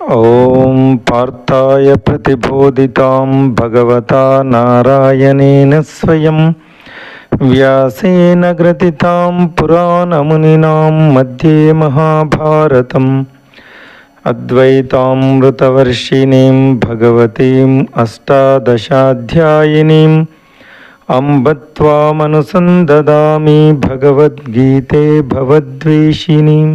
ॐ पार्थाय प्रतिबोधितां भगवता नारायणेन स्वयं व्यासेन ग्रथितां पुराणमुनिनां मध्ये महाभारतम् अद्वैतामृतवर्षिणीं भगवतीम् अष्टादशाध्यायिनीम् अम्ब त्वामनुसन्ददामि भगवद्गीते भवद्वेषिणीम्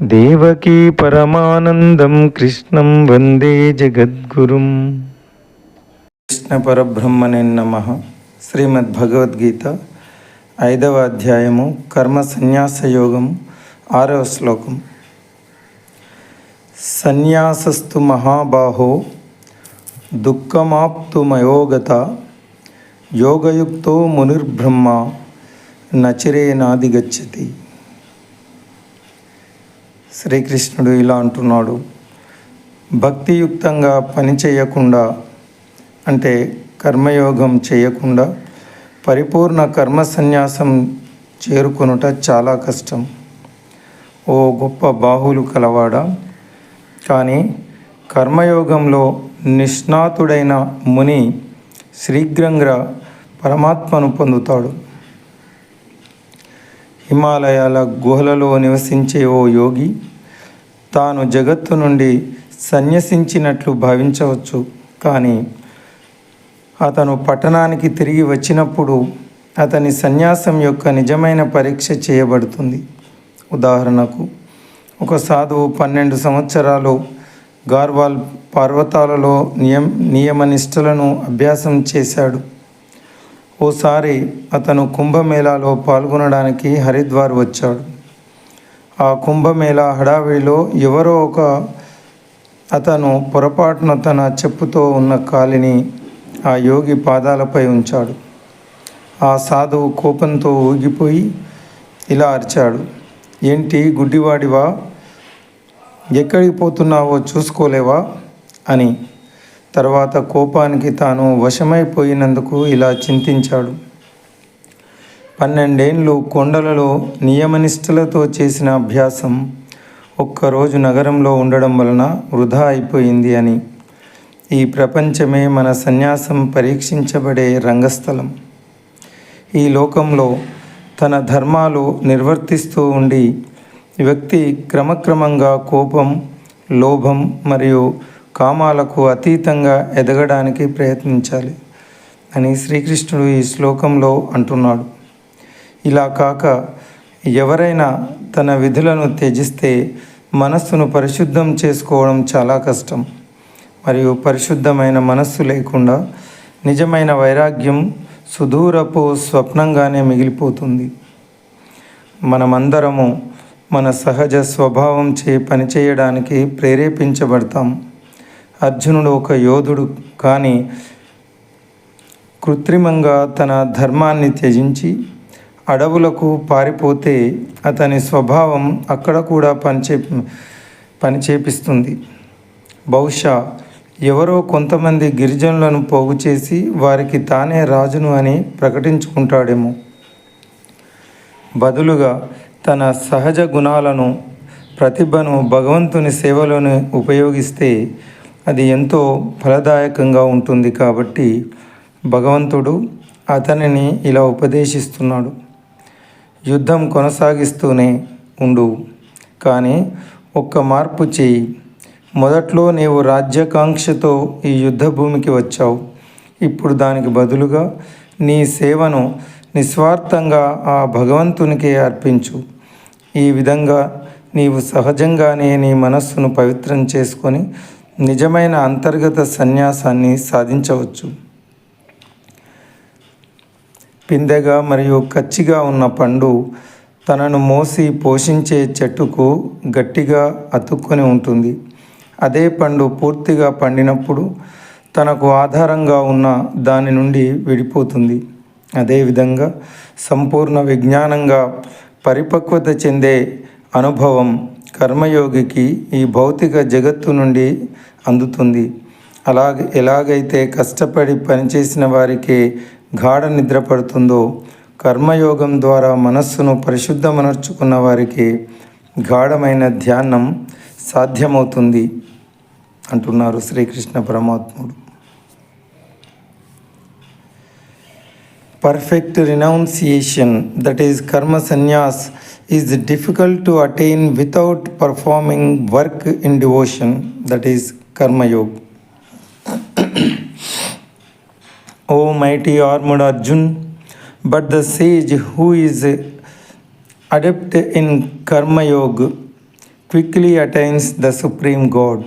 దేవకీ పరమానందం కృష్ణం వందే జగద్గురుం. కృష్ణ పరబ్రహ్మణే నమ. శ్రీమద్ భగవద్గీత ఐదవ అధ్యాయము కర్మ సన్యాస యోగం ఆరవ శ్లోకం. సన్యాసస్తు మహాబాహో దుఃఖమాప్తుమయోగత యోగయుక్తో మునిర్బ్రహ్మ నచిరేనాది గచ్చతి శ్రీకృష్ణుడు ఇలా అంటున్నాడు. భక్తియుక్తంగా పని చేయకుండా అంటే కర్మయోగం చేయకుండా పరిపూర్ణ కర్మ సన్యాసం చేరుకొనుట చాలా కష్టం. ఓ గొప్ప బాహులు కలవాడ. కానీ కర్మయోగంలో నిష్ణాతుడైన ముని శీఘ్రంగా పరమాత్మను పొందుతాడు. హిమాలయాల గుహలలో నివసించే ఓ యోగి తాను జగత్తు నుండి సన్యసించినట్లు భావించవచ్చు. కానీ అతను పట్టణానికి తిరిగి వచ్చినప్పుడు అతని సన్యాసం యొక్క నిజమైన పరీక్ష చేయబడుతుంది. ఉదాహరణకు ఒక సాధువు పన్నెండు సంవత్సరాలు గార్వాల్ పర్వతాలలో నియం నియమనిష్టలను అభ్యాసం చేశాడు. ఓసారి అతను కుంభమేళాలో పాల్గొనడానికి హరిద్వార్ వచ్చాడు. ఆ కుంభమేళ హడావిడిలో ఎవరో ఒక అతను పొరపాటున తన చెప్పుతో ఉన్న కాలిని ఆ యోగి పాదాలపై ఉంచాడు. ఆ సాధువు కోపంతో ఊగిపోయి ఇలా అరిచాడు. ఏంటి గుడ్డివాడివా? ఎక్కడికి పోతున్నావో చూసుకోలేవా? అని. తర్వాత కోపానికి తాను వశమైపోయినందుకు ఇలా చింతించాడు. పన్నెండేండ్లు కొండలలో నియమనిష్టలతో చేసిన అభ్యాసం ఒక్కరోజు నగరంలో ఉండడం వలన వృధా అయిపోయింది అని. ఈ ప్రపంచమే మన సన్యాసం పరీక్షించబడే రంగస్థలం. ఈ లోకంలో తన ధర్మాలు నిర్వర్తిస్తూ ఉండి వ్యక్తి క్రమక్రమంగా కోపం లోభం మరియు కామాలకు అతీతంగా ఎదగడానికి ప్రయత్నించాలి అని శ్రీకృష్ణుడు ఈ శ్లోకంలో అంటున్నాడు. ఇలా కాక ఎవరైనా తన విధులను త్యజిస్తే మనస్సును పరిశుద్ధం చేసుకోవడం చాలా కష్టం. మరియు పరిశుద్ధమైన మనస్సు లేకుండా నిజమైన వైరాగ్యం సుదూరపు స్వప్నంగానే మిగిలిపోతుంది. మనమందరము మన సహజ స్వభావం చే పనిచేయడానికి ప్రేరేపించబడతాం. అర్జునుడు ఒక యోధుడు కానీ కృత్రిమంగా తన ధర్మాన్ని త్యజించి అడవులకు పారిపోతే అతని స్వభావం అక్కడ కూడా పనిచే పని చేపిస్తుంది బహుశా ఎవరో కొంతమంది గిరిజనులను పోగు చేసి వారికి తానే రాజును అని ప్రకటించుకుంటాడేమో. బదులుగా తన సహజ గుణాలను ప్రతిభను భగవంతుని సేవలోని ఉపయోగిస్తే అది ఎంతో ఫలదాయకంగా ఉంటుంది కాబట్టి భగవంతుడు అతనిని ఇలా ఉపదేశిస్తున్నాడు. యుద్ధం కొనసాగిస్తూనే ఉండు. కానీ ఒక్క మార్పు చేయి. మొదట్లో నీవు రాజ్యాకాంక్షతో ఈ యుద్ధ భూమికి వచ్చావు. ఇప్పుడు దానికి బదులుగా నీ సేవను నిస్వార్థంగా ఆ భగవంతునికి అర్పించు. ఈ విధంగా నీవు సహజంగానే నీ మనస్సును పవిత్రం చేసుకొని నిజమైన అంతర్గత సన్యాసాన్ని సాధించవచ్చు. పిందెగా మరియు కచ్చిగా ఉన్న పండు తనను మోసి పోషించే చెట్టుకు గట్టిగా అతుక్కొని ఉంటుంది. అదే పండు పూర్తిగా పండినప్పుడు తనకు ఆధారంగా ఉన్న దాని నుండి విడిపోతుంది. అదేవిధంగా సంపూర్ణ విజ్ఞానంగా పరిపక్వత చెందే అనుభవం కర్మయోగికి ఈ భౌతిక జగత్తు నుండి అందుతుంది. అలాగే ఎలాగైతే కష్టపడి పనిచేసిన వారికే గాఢ నిద్ర పడుతుందో కర్మయోగం ద్వారా మనస్సును పరిశుద్ధమనర్చుకున్న వారికి గాఢమైన ధ్యానం సాధ్యమవుతుంది అంటున్నారు శ్రీకృష్ణ పరమాత్ముడు. Perfect renunciation that is karma sannyas is difficult to attain without performing work in devotion that is karmayog O mighty armored Arjun, but the sage who is adept in Karma Yoga quickly attains the Supreme God.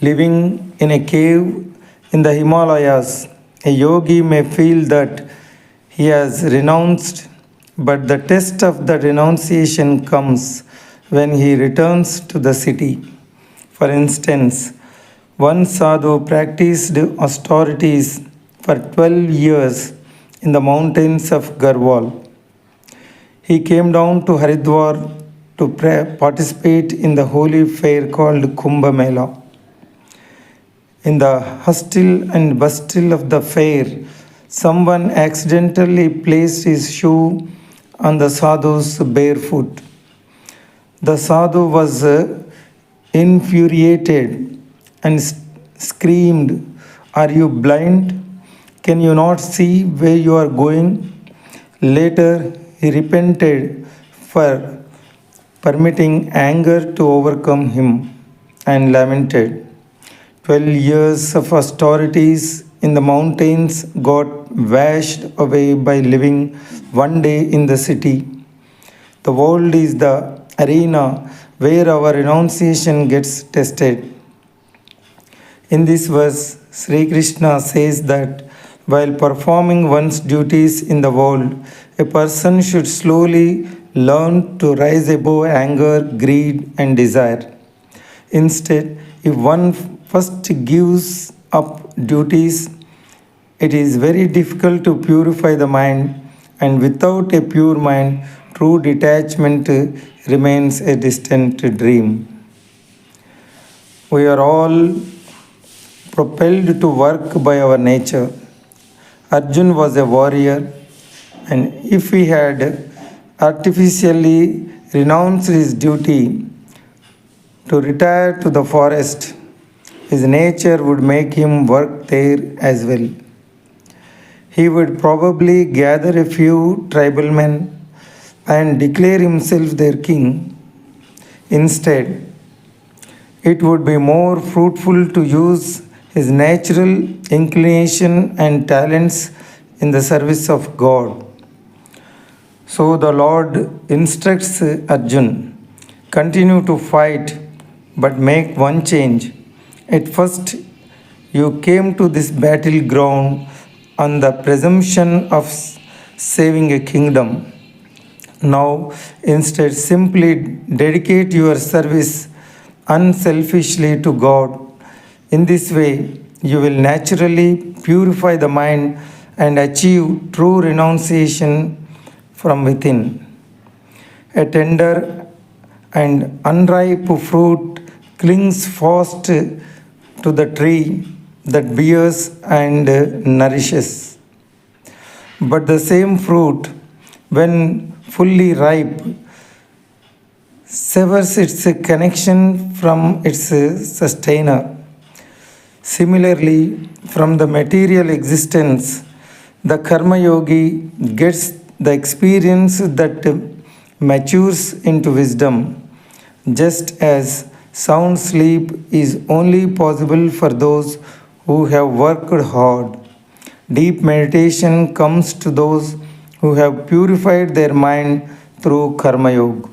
Living in a cave in the Himalayas, a yogi may feel that he has renounced, but the test of the renunciation comes when he returns to the city. For instance, one sadhu practiced austerities for 12 years in the mountains of Garhwal. He came down to Haridwar to participate in the holy fair called Kumbh Mela. In the hustle and bustle of the fair, someone accidentally placed his shoe on the sadhu's bare foot. The sadhu was uh, infuriated and screamed, Are you blind? Can you not see where you are going? Later, he repented for permitting anger to overcome him and lamented. Twelve years of austerities in the mountains got washed away by living one day in the city. The world is the arena where our renunciation gets tested. In this verse, Sri Krishna says that while performing one's duties in the world, a person should slowly learn to rise above anger, greed, and desire. Instead, if one first gives up duties, it is very difficult to purify the mind, and without a pure mind, true detachment remains a distant dream. We are all propelled to work by our nature. Arjun was a warrior, and if he had artificially renounced his duty to retire to the forest, his nature would make him work there as well. He would probably gather a few tribal men and declare himself their king. Instead, it would be more fruitful to use his natural inclination and talents in the service of God. So the Lord instructs Arjun continue to fight, but make one change. At first, you came to this battleground on the presumption of saving a kingdom. Now, instead, simply dedicate your service unselfishly to God. In this way, you will naturally purify the mind and achieve true renunciation from within. A tender and unripe fruit clings fast to the tree that bears and nourishes. But the same fruit, when fully ripe, severs its connection from its sustainer. Similarly, from the material existence, the Karma Yogi gets the experience that matures into wisdom, just as sound sleep is only possible for those who have worked hard. Deep meditation comes to those who have purified their mind through Karma Yoga.